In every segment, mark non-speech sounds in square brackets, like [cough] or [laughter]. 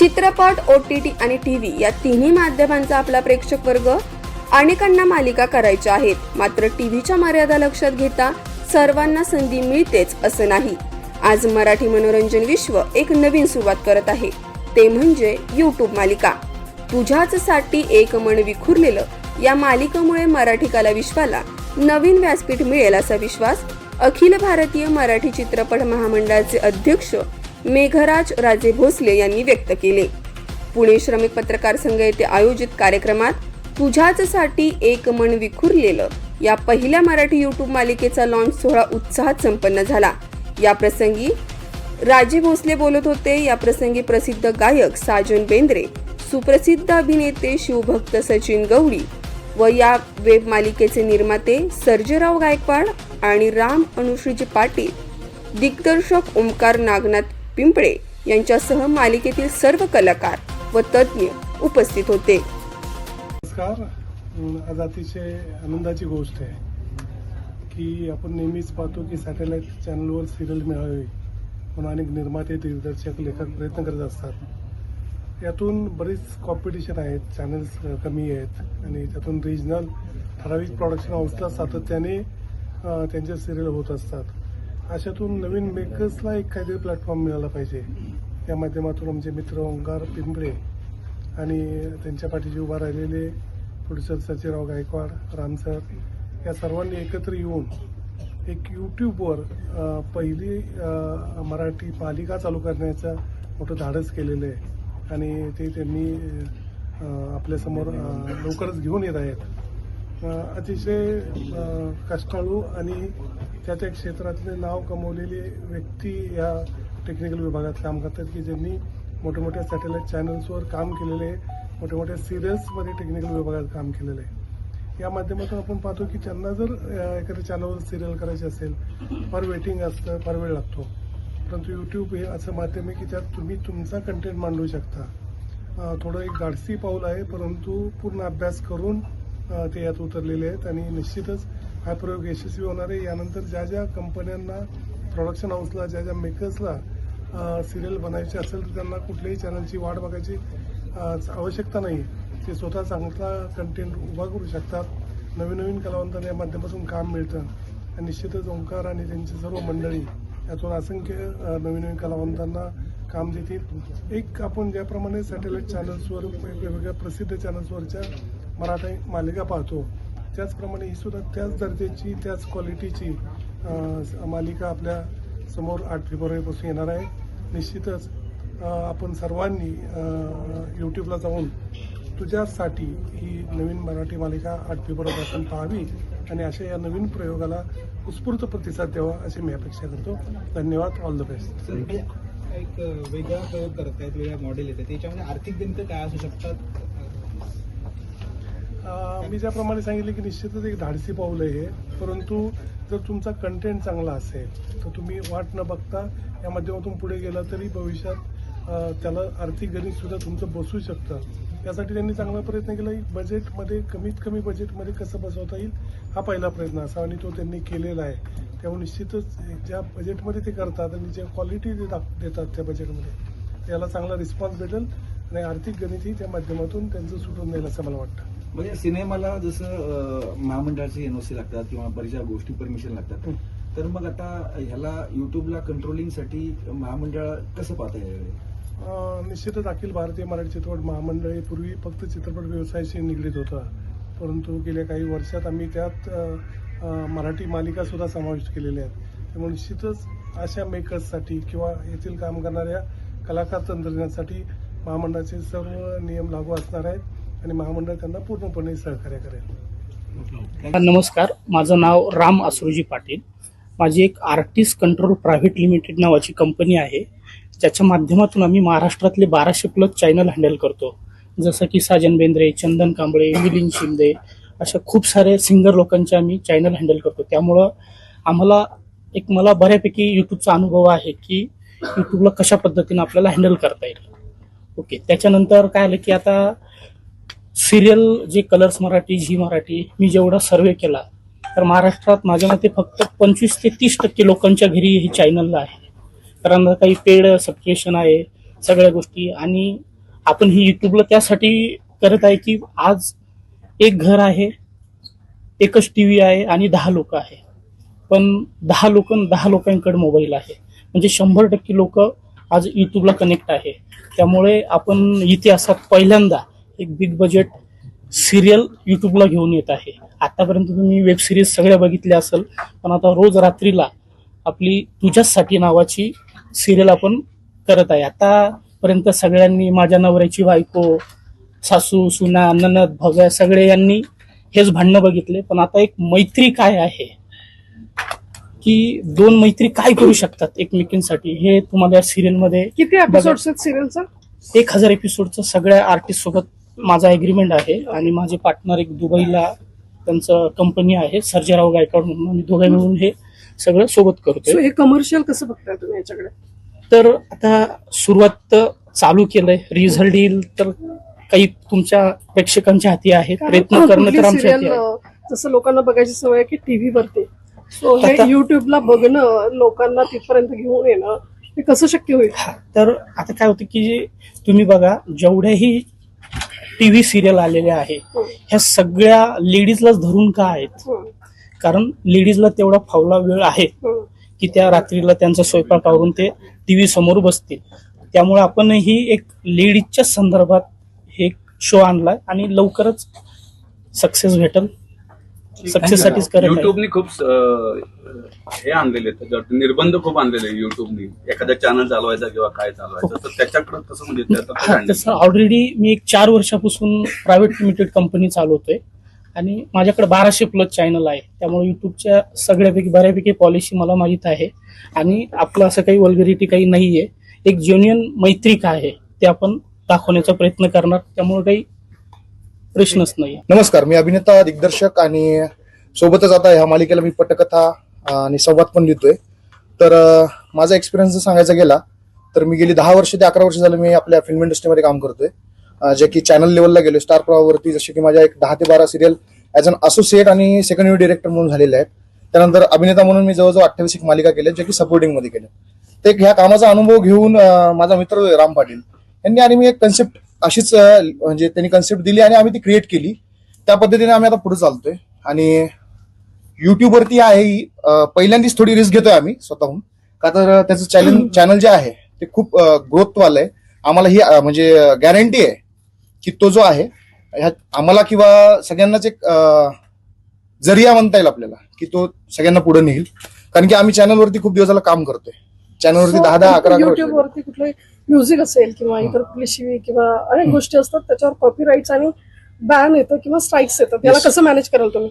चित्रपट O T T आणि T V या तिन्ही माध्यमांचा आपला प्रेक्षक वर्ग अनेकांना मालिका करायच्या आहेत. मात्र टी व्हीच्या मर्यादा लक्षात घेता सर्वांना संधी मिळतेच असं नाही. आज मराठी मनोरंजन विश्व एक नवीन सुरुवात करत आहे. ते म्हणजे यूट्यूब मालिका. तुझ्याच साठी एक मन विखुरलेलं या मालिकेमुळे मराठी कला विश्वाला नवीन व्यासपीठ मिळेल असा विश्वास अखिल भारतीय मराठी चित्रपट महामंडळाचे अध्यक्ष मेघराज राजे भोसले यांनी व्यक्त केले. पुणे श्रमिक पत्रकार संघ येथे आयोजित कार्यक्रमात तुझ्याच साठी एक मन विखुरलेलं या पहिल्या मराठी युट्यूब मालिकेचा लॉन्च सोहळा उत्साहात संपन्न झाला. या प्रसंगी राजे भोसले बोलत होते. या प्रसंगी प्रसिद्ध गायक साजन बेंद्रे सुप्रसिद्ध अभिनेते शिवभक्त सचिन गवळी व या वेब मालिकेचे निर्माते सर्जेराव गायकवाड आणि राम अनुश्रीजी पाटील दिग्दर्शक ओमकार नागनाथ पिंपळे यांच्यासह मालिकेतील सर्व कलाकार व तज्ज्ञ उपस्थित होते. नमस्कार. आज अतिशय आनंदाची गोष्ट आहे की आपण नेहमीच पाहतो की सॅटेलाईट चॅनलवर सिरियल मिळावी म्हणून अनेक निर्माते दिग्दर्शक लेखक प्रयत्न करत असतात. यातून बरीच कॉम्पिटिशन आहेत चॅनल्स कमी आहेत आणि त्यातून रिजनल ठराविक प्रोडक्शन हाऊसला सातत्याने त्यांच्या सिरियल होत असतात. अशातून नवीन मेकर्सला एक काहीतरी प्लॅटफॉर्म मिळाला पाहिजे. त्या माध्यमातून आमचे मित्र ओंकार पिंपळे आणि त्यांच्या पाठीशी उभा राहिलेले प्रोड्युसर सचिनराव गायकवाड राम सर या सर्वांनी एकत्र येऊन एक यूट्यूबवर पहिली मराठी मालिका चालू करण्याचं मोठं धाडस केलेलं आहे. आणि ते त्यांनी आपल्यासमोर लवकरच घेऊन येत आहेत. अतिशय कष्टाळू आणि त्या त्या क्षेत्रातले नाव कमवलेली व्यक्ती या टेक्निकल विभागात काम करतात की ज्यांनी मोठ्या मोठ्या सॅटेलाईट चॅनल्सवर काम केलेले आहे. मोठ्या मोठ्या सिरियल्समध्ये टेक्निकल विभागात काम केलेलं आहे. या माध्यमातून आपण पाहतो की त्यांना जर एखाद्या चॅनलवर सिरियल करायची असेल फार वेटिंग असतं फार वेळ लागतो. परंतु यूट्यूब हे असं माध्यम आहे की त्यात तुम्ही तुमचा कंटेंट मांडू शकता. थोडं एक गाडसी पाऊल आहे परंतु पूर्ण अभ्यास करून ते यात उतरलेले आहेत आणि निश्चितच हा प्रयोग यशस्वी होणार आहे. यानंतर ज्या ज्या कंपन्यांना प्रोडक्शन हाऊसला ज्या ज्या मेकर्सला सिरियल बनायची असेल तर त्यांना कुठल्याही चॅनलची वाट बघायची आवश्यकता नाही ते स्वतः चांगला कंटेंट उभा करू शकतात. नवीन नवीन कलावंतांना या माध्यमातून काम मिळतं. आणि निश्चितच ओंकार आणि त्यांची सर्व मंडळी यातून असंख्य नवीन नवीन कलावंतांना काम देतील. एक आपण ज्याप्रमाणे सॅटेलाईट चॅनल्सवर वेगवेगळ्या प्रसिद्ध चॅनल्सवरच्या मराठी मालिका पाहतो त्याचप्रमाणे ही सुद्धा त्याच दर्जाची त्याच क्वालिटीची मालिका आपल्यासमोर आठ फेब्रुवारीपासून येणार आहे. निश्चितच आपण सर्वांनी यूट्यूबला जाऊन तुझ्यासाठी ही नवीन मराठी मालिका आठ फेब्रुवारीपासून पाहावी आणि अशा या नवीन प्रयोगाला उत्स्फूर्त प्रतिसाद द्यावा अशी मी अपेक्षा करतो. धन्यवाद. ऑल द बेस्ट सर एक वेगळा प्रयोग करत आहेत वेगळ्या मॉडेल येतात त्याच्यामध्ये आर्थिक गणित काय असू शकतात? मी ज्याप्रमाणे सांगितले की निश्चितच एक धाडसी पाऊल आहे हे. परंतु जर तुमचा कंटेंट चांगला असेल तर तुम्ही वाट न बघता या माध्यमातून पुढे गेला तरी भविष्यात त्याला आर्थिक गणित सुद्धा तुमचं बसू शकतं. त्यासाठी त्यांनी चांगला प्रयत्न केला. की बजेटमध्ये कमीत कमी बजेटमध्ये कसं बसवता येईल हा पहिला प्रयत्न असा आणि तो त्यांनी केलेला आहे. त्यामुळे निश्चितच ज्या बजेटमध्ये ते करतात आणि ज्या क्वालिटी ते दाख देतात त्या बजेटमध्ये त्याला चांगला रिस्पॉन्स भेटेल आणि आर्थिक गणितही त्या माध्यमातून त्यांचं सुटून जाईल असं मला वाटतं. म्हणजे सिनेमाला जसं महामंडळाचे एनओसी लागतात किंवा बऱ्याचशा गोष्टी परमिशन लागतात. तर मग आता ह्याला युट्यूबला कंट्रोलिंगसाठी महामंडळ कसं पाहता येईल निश्चितच अखिल भारतीय मराठी चित्रपट महामंडळ हे पूर्वी फक्त चित्रपट व्यवसायाशी निगडीत होतं. परंतु गेल्या काही वर्षात आम्ही त्यात मराठी मालिका सुद्धा समाविष्ट केलेल्या आहेत. त्यामुळे निश्चितच अशा मेकर्ससाठी किंवा येथील काम करणाऱ्या कलाकार तंत्रज्ञासाठी महामंडळाचे सर्व नियम लागू असणार आहेत. आणि महामंडळ त्यांना पूर्णपणे सहकार्य करेल. नमस्कार. माझं नाव राम असुरजी पाटील. माझी एक आर्टिस्ट कंट्रोल प्रायव्हेट लिमिटेड नावाची कंपनी आहे. ज्याच्या माध्यमातून आम्ही महाराष्ट्रातले बाराशे प्लस चॅनल हँडल करतो. जसं की साजन बेंद्रे चंदन कांबळे मिलिंद शिंदे अशा खूप सारे सिंगर लोकांचे आम्ही चॅनल हँडल करतो. त्यामुळं आम्हाला एक मला बऱ्यापैकी यूट्यूबचा अनुभव आहे की यूट्यूबला कशा पद्धतीनं आपल्याला हँडल करता येईल. ओके. त्याच्यानंतर काय आलं की आता सिरियल जे कलर्स मराठी झी मराठी मी जेवढा सर्वे केला तर महाराष्ट्रात माझ्या मते फक्त पंचवीस ते तीस टक्के लोकांच्या घरी हे चॅनलला आहे. कारण काही पेड सबस्क्रिप्शन आहे सगळ्या गोष्टी. आणि आपण ही युट्यूबला त्यासाठी करत आहे की आज एक घर आहे एकच टी व्ही आहे आणि दहा लोक आहे. पण दहा लोक दहा लोकांकडे मोबाईल आहे. म्हणजे शंभर टक्के लोक आज युट्यूबला कनेक्ट आहे. त्यामुळे आपण इतिहासात पहिल्यांदा एक बिग बजेट सिरियल युट्यूबला घेऊन येत आहे. आतापर्यंत तुम्ही वेब सिरीज सगळ्या बघितल्या असेल पण आता रोज रात्रीला आपली तुझ्याचसाठी नावाची सिरियल आपण करत आहे. आतापर्यंत सगळ्यांनी माझ्या नवऱ्याची बायको सासू सुना ननद भव्या सगळे यांनी हेच भांडणं बघितले पण आता एक मैत्री काय आहे? की दोन मैत्री काय करू शकतात एकमेकींसाठी? हे तुम्हाला या सिरियलमध्ये किती एपिसोड्स आहेत सिरियलचा एक हजार एपिसोडचं सगळ्या आर्टिस्ट सोबत माझा एग्रीमेंट आहे आणि माझे पार्टनर एक दुबईला त्यांचं कंपनी आहे सर्जेराव गायकवाड म्हणून. आम्ही दोघे मिळून हे सगळं सोबत सो करतोय हे कमर्शियल कसं बघताय तुम्ही याच्याकडे? तर आता सुरुवात चालू केलंय. रिझल्ट येईल तर काही तुमच्या प्रेक्षकांच्या हाती आहे. प्रयत्न करणं तर आमच्या हाती आहे. जसं लोकांना बघायची सवय आहे की टीव्ही वरती. सो हे युट्यूबला बघणं लोकांना तिथपर्यंत घेऊन येणं हे कसं शक्य होईल? तर आता काय होतं की तुम्ही बघा जेवढ्याही टीव्ही सिरियल आलेल्या आहे. हं, ह्या सगळ्या लेडीजलाच धरून का आहेत? हं, कारण लेडीजला तेवढा फावला वेळ आहे हं. की त्या रात्रीला त्यांचा स्वयंपाक आवरून ते टीव्ही समोर बसतील. त्यामुळे आपणही एक लेडीजच्या संदर्भात हे शो आणलाय आणि लवकरच सक्सेस भेटल. सक्सेस साठीच करत. युट्यूबने खूप अं, हे आणलेले आहेत. निर्बंध खूप आणलेले आहे युट्यूबने एखादा चॅनल चालवायचा किंवा काय चालवायचं. तर त्याच्याकडे कसं म्हणजे त्याचं हा, तसं ऑलरेडी मी एक चार वर्षापासून प्रायव्हेट लिमिटेड कंपनी चालवतोय आणि माझ्याकडे बाराशे प्लस चॅनल आहे. त्यामुळे युट्यूबच्या सगळ्यापैकी बऱ्यापैकी पॉलिसी मला माहीत आहे. आणि आपलं असं काही वल्गरिटी काही नाहीये. एक जेन्युअन मैत्री काय आहे. ते आपण दाखवण्याचा प्रयत्न करणार. त्यामुळे काही प्रश्नच नाही नमस्कार मी अभिनेता दिग्दर्शक आणि सोबतच आता ह्या मालिकेला मी पटकथा आणि संवाद पण लिहितोय. तर माझा एक्सपिरियन्स जर सांगायचा गेला तर मी गेली दहा वर्ष ते अकरा वर्ष झालं मी आपल्या फिल्म इंडस्ट्रीमध्ये काम करतोय. जे की चॅनल लेवलला गेलो स्टार प्रवावरती जसे की माझ्या एक दहा ते बारा सिरियल ॲज अन असोसिएट आणि सेकंड इयर डिरेक्टर म्हणून झालेले आहेत. त्यानंतर अभिनेता म्हणून मी जवळजवळ अठ्ठावीस एक मालिका केल्या जे की सपोर्टिंगमध्ये केल्या. ते एक ह्या कामाचा अनुभव घेऊन माझा मित्र राम पाटील. यांनी आणि मी एक कन्सेप्ट अशीच म्हणजे त्यांनी कन्सेप्ट दिली आणि आम्ही ती क्रिएट केली. त्या पद्धतीने आम्ही आता पुढे चालतोय. आणि YouTube वरती आहे ही. पहिल्यांदाच थोडी रिस्क घेतोय आम्ही स्वतःहून. का तर त्याचं चॅनल चॅनल जे आहे ते खूप ग्रोथ वालं आहे. आम्हाला ही म्हणजे गॅरंटी आहे की तो जो आहे ह्यात आम्हाला किंवा सगळ्यांनाच एक जरिया म्हणता येईल आपल्याला की तो सगळ्यांना पुढे नेईल. कारण की आम्ही चॅनलवरती खूप दिवस झाला काम करतोय. चॅनलवरती दहा दहा अकरा म्युझिक असेल किंवा इतर कुठली शिवी किंवा अनेक गोष्टी असतात त्याच्यावर कॉपीराईट्स आणि बॅन येतं किंवा स्ट्राईक्स येतात. याला. कसं मॅनेज कराल तुम्ही?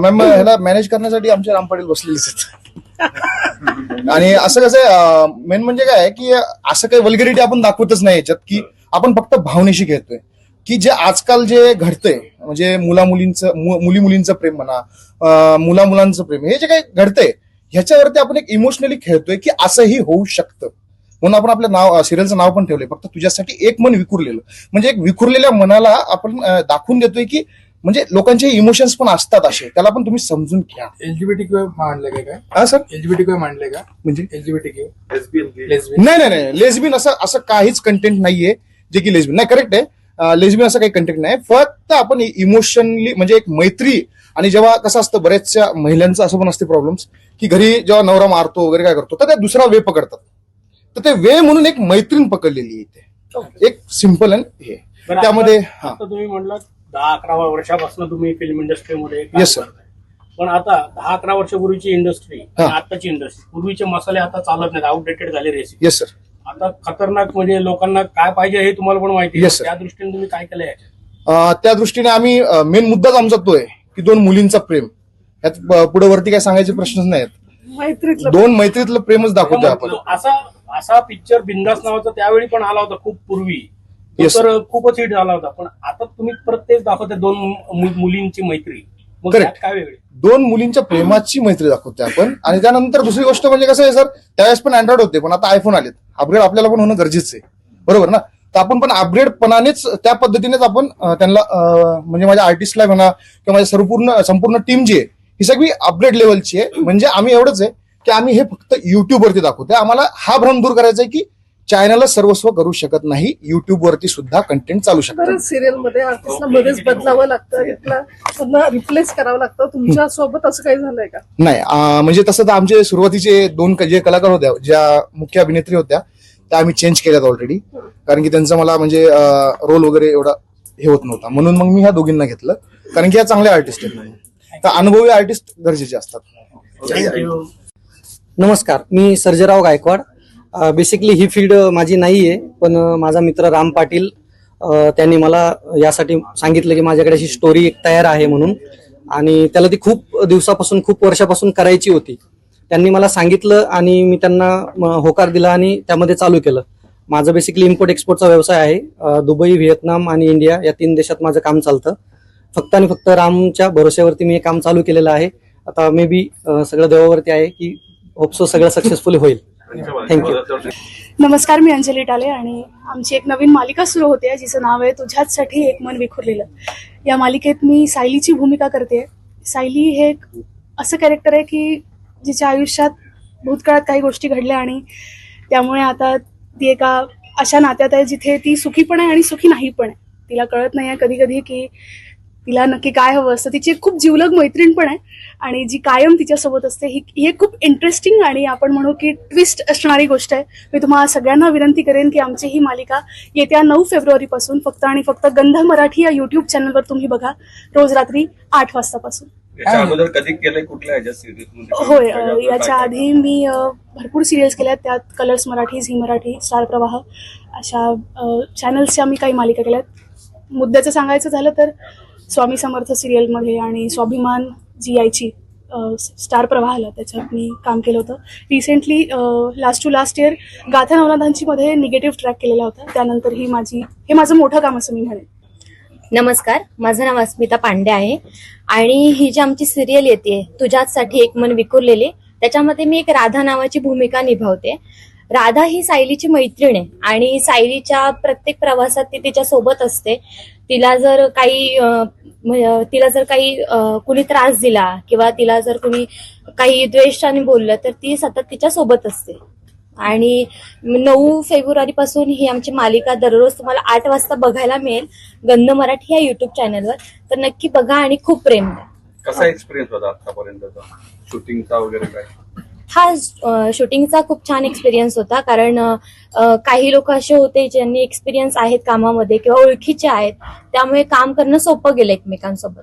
मॅम ह्याला मॅनेज करण्यासाठी आमचे राम पाटील बसलेलेच आहेत. [laughs] आणि असं कसं मेन म्हणजे काय आहे की असं काही वल्गरिटी आपण दाखवतच नाही याच्यात की आपण फक्त भावनेशी खेळतोय. की जे आजकाल जे घडतंय म्हणजे मुला मुलींचं मुली मुलींचं प्रेम म्हणा मुला मुलांचं प्रेम हे जे काही घडतंय ह्याच्यावरती आपण एक इमोशनली खेळतोय की असंही होऊ शकतं. म्हणून आपण आपलं नाव सिरियलचं नाव पण ठेवलंय. फक्त तुझ्यासाठी एक मन विखुरलेलं. म्हणजे एक विखुरलेल्या मनाला आपण दाखवून देतोय की म्हणजे लोकांचे इमोशन्स पण असतात असे. त्याला पण तुम्ही समजून घ्या. एलजीबीटी क्यू मांडले काय? हा सर? एलजीबीटी क्यू मांडले का? म्हणजे? एलजीबीटी क्यू नाही नाही नाही. लेझबिन असं असं काहीच कंटेंट नाहीये जे की लेझबिन नाही करेक्ट आहे. लेझबिन असं काही कंटेंट नाही. फक्त आपण इमोशनली म्हणजे एक मैत्री आणि जेव्हा कसं असतं बऱ्याचशा महिलांचं असं पण असते प्रॉब्लेम्स की घरी जेव्हा नवरा मारतो वगैरे काय करतो तर त्या दुसरा वे पकडतात. तर ते वे म्हणून एक मैत्रीण पकडलेली इथे. एक सिंपल आणि हे. त्यामध्ये हा. तुम्ही म्हणलं दहा अकरा वर्षापासून तुम्ही फिल्म इंडस्ट्रीमध्ये sir. करताय. पण आता दहा अकरा वर्षापूर्वीची इंडस्ट्री. आताची इंडस्ट्री पूर्वीचे मसाले आता चालत नाहीत आउटडेटेड झाले रेसिपी येस सर आता खतरनाक म्हणजे लोकांना काय पाहिजे हे तुम्हाला पण माहिती आहे. त्या दृष्टीने तुम्ही काय केलंय त्या दृष्टीने आम्ही मेन मुद्दाच आमचा तो आहे की दोन मुलींचा प्रेम. यात पुढे वरती काय सांगायचे प्रश्नच नाहीत. मैत्रीतलं दोन मैत्रीतलं प्रेमच दाखवतोय आपण. असा असा पिक्चर बिंदास नावाचा त्यावेळी पण आला होता खूप पूर्वी. तो Yes, तर खूपच हिट झाला होता. पण आता तुम्ही परत तेच दाखवते दोन मु- मुलींची मैत्री. मग Correct. त्यात काय वेगळे? दोन मुलींच्या प्रेमाची मैत्री दाखवते आपण. आणि त्यानंतर दुसरी गोष्ट म्हणजे कसं आहे सर त्यावेळेस पण अँड्रॉइड होते पण आता आयफोन आलेत. अपग्रेड आपल्याला पण होणं गरजेचं आहे. बरोबर ना? तर आपण पण अपग्रेड पणानेच त्या पद्धतीनेच आपण अं, त्यांना अं, म्हणजे माझ्या आर्टिस्टला म्हणा किंवा माझ्या संपूर्ण संपूर्ण टीम जी आहे ही सगळी अपग्रेड लेवलची आहे. म्हणजे आम्ही एवढंच आहे की आम्ही हे फक्त युट्यूबवरती दाखवतोय. आम्हाला हा भ्रम दूर करायचा आहे की चॅनलच सर्वस्व करू शकत नाही. युट्यूब वरती सुद्धा कंटेंट चालू शकतात बरेच सिरियलमध्ये आर्टिस्टला मध्येच बदलावं लागतं. रिप्लेस करावं लागतं. तुमच्यासोबत असं काही झालंय का? नाही म्हणजे तसं तर आमचे सुरुवातीचे दोन जे कलाकार होत्या ज्या मुख्य अभिनेत्री होत्या त्या आम्ही चेंज केल्यात ऑलरेडी कारण की त्यांचा मला म्हणजे रोल वगैरे एवढा हे होत नव्हता. म्हणून मग मी ह्या दोघींना घेतलं. कारण की ह्या चांगल्या आर्टिस्ट आहेत म्हणून. तर अनुभवी आर्टिस्ट गरजेचे असतात. नमस्कार मी सर्जेराव गायकवाड. बेसिकली ही फील्ड माझी नाही आहे पण माझा मित्र राम पाटील त्यांनी मला यासाठी सांगितलं की माझ्याकडे अशी स्टोरी एक तयार आहे म्हणून. आणि त्याला ती खूप दिवसापासून खूप वर्षापासून करायची होती. त्यांनी मला सांगितलं आणि मी त्यांना होकार दिला आणि त्यामध्ये चालू केलं. माझं बेसिकली इम्पोर्ट एक्सपोर्टचा व्यवसाय आहे. दुबई व्हिएतनाम आणि इंडिया या तीन देशात माझं काम चालतं. फक्त आणि फक्त रामच्या भरोश्यावरती मी हे काम चालू केलेलं आहे. आता मे बी सगळं देवावरती आहे की होपसो सगळं सक्सेसफुल होईल. थँक्यू नमस्कार मी अंजली टाले आणि आमची एक नवीन मालिका सुरू होते जिचं नाव आहे तुझ्याचसाठी एक मन विखुरलेलं. या मालिकेत मी सायलीची भूमिका करते. सायली हे एक असं कॅरेक्टर आहे की जिच्या आयुष्यात भूतकाळात काही गोष्टी घडल्या आणि त्यामुळे आता ती एका अशा नात्यात आहे जिथे ती सुखी पण आहे आणि सुखी नाही पण आहे. तिला कळत नाही आहे कधी कधी की तिला नक्की काय हवं असतं तिची खूप जिवलग मैत्रीण पण आहे आणि जी कायम तिच्यासोबत असते ही ही खूप इंटरेस्टिंग आणि आपण म्हणू की ट्विस्ट असणारी गोष्ट आहे. मी तुम्हाला सगळ्यांना विनंती करेन की आमची ही मालिका येत्या नऊ फेब्रुवारीपासून फक्त आणि फक्त गंध मराठी या युट्यूब चॅनलवर तुम्ही बघा रोज रात्री आठ वाजतापासून. याच्या अगोदर कधी केलंय कुठल्या ह्याच्या सिरीज होय याच्या आधी मी भरपूर सिरियल्स केल्यात त्यात Colors Marathi Zee Marathi Star Pravah अशा चॅनल्सच्या मी काही मालिका केल्यात. मुद्द्याचं सांगायचं झालं तर स्वामी समर्थ सिरियलमध्ये आणि स्वाभिमान जी यायची स्टार प्रवाहाला त्याच्यात मी काम केलं होतं. Recently last two last year Gatha नवनाथांची मध्ये निगेटिव्ह ट्रॅक केलेला होता. त्यानंतर ही माझी हे माझं मोठं काम असं मी म्हणेन. नमस्कार माझं नाव अस्मिता पांडे आहे. आणि ही जी आमची सिरियल येते तुझ्याचसाठी एक मन विकुरलेले त्याच्यामध्ये मी एक राधा नावाची भूमिका निभावते. राधा ही सायलीची मैत्रीण आहे आणि सायलीच्या प्रत्येक प्रवासात ती तिच्या सोबत असते. तिला जर काही म्हणजे तिला जर काही कुणी त्रास दिला किंवा तिला जर कुणी काही द्वेषाने बोललं तर ती सतत तिच्या सोबत असते. आणि नऊ फेब्रुवारी पासून ही आमची मालिका दररोज तुम्हाला आठ वाजता बघायला मिळेल गंध मराठी या युट्यूब चॅनलवर तर नक्की बघा आणि खूप प्रेम द्या. कसा एक्सपिरियन्स होता आतापर्यंत शूटिंगचा वगैरे काय? हा शूटिंगचा खूप छान एक्सपिरियन्स होता. कारण काही लोक असे होते ज्यांनी एक्सपिरियन्स आहेत कामामध्ये किंवा ओळखीचे आहेत. त्यामुळे काम करणं सोपं गेलं एकमेकांसोबत.